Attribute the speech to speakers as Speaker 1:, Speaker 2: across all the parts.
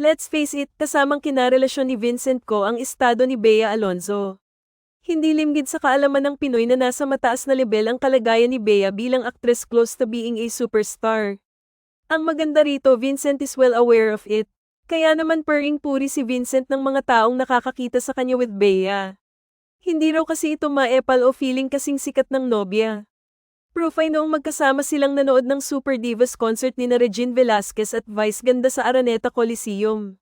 Speaker 1: Let's face it, kasamang kinarelasyon ni Vincent ko ang estado ni Bea Alonzo. Hindi limgid sa kaalaman ng Pinoy na nasa mataas na level ang kalagayan ni Bea bilang actress close to being a superstar. Ang maganda rito, Vincent is well aware of it. Kaya naman pering puri si Vincent ng mga taong nakakakita sa kanya with Bea. Hindi raw kasi ito maepal o feeling kasing sikat ng nobya. Proof noong magkasama silang nanood ng Super Divas concert ni na Regine Velasquez at Vice Ganda sa Araneta Coliseum.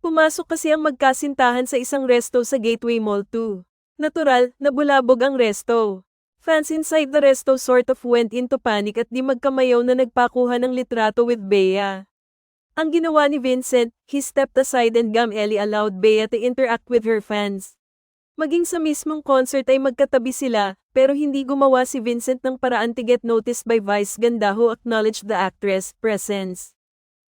Speaker 1: Pumasok kasi ang magkasintahan sa isang resto sa Gateway Mall 2. Natural, nabulabog ang resto. Fans inside the resto sort of went into panic at di magkamayaw na nagpakuha ng litrato with Bea. Ang ginawa ni Vincent, he stepped aside and gamely allowed Bea to interact with her fans. Maging sa mismong concert ay magkatabi sila, pero hindi gumawa si Vincent ng paraan to get noticed by Vice Ganda who acknowledged the actress' presence.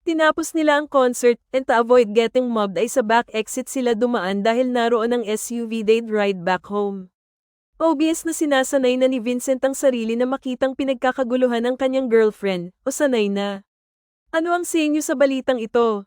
Speaker 1: Tinapos nila ang concert, and to avoid getting mobbed ay sa back exit sila dumaan dahil naroon ang SUV they'd ride back home. Obvious na sinasanay na ni Vincent ang sarili na makitang pinagkakaguluhan ng kanyang girlfriend, o sanay na. Ano ang sa inyo sa balitang ito?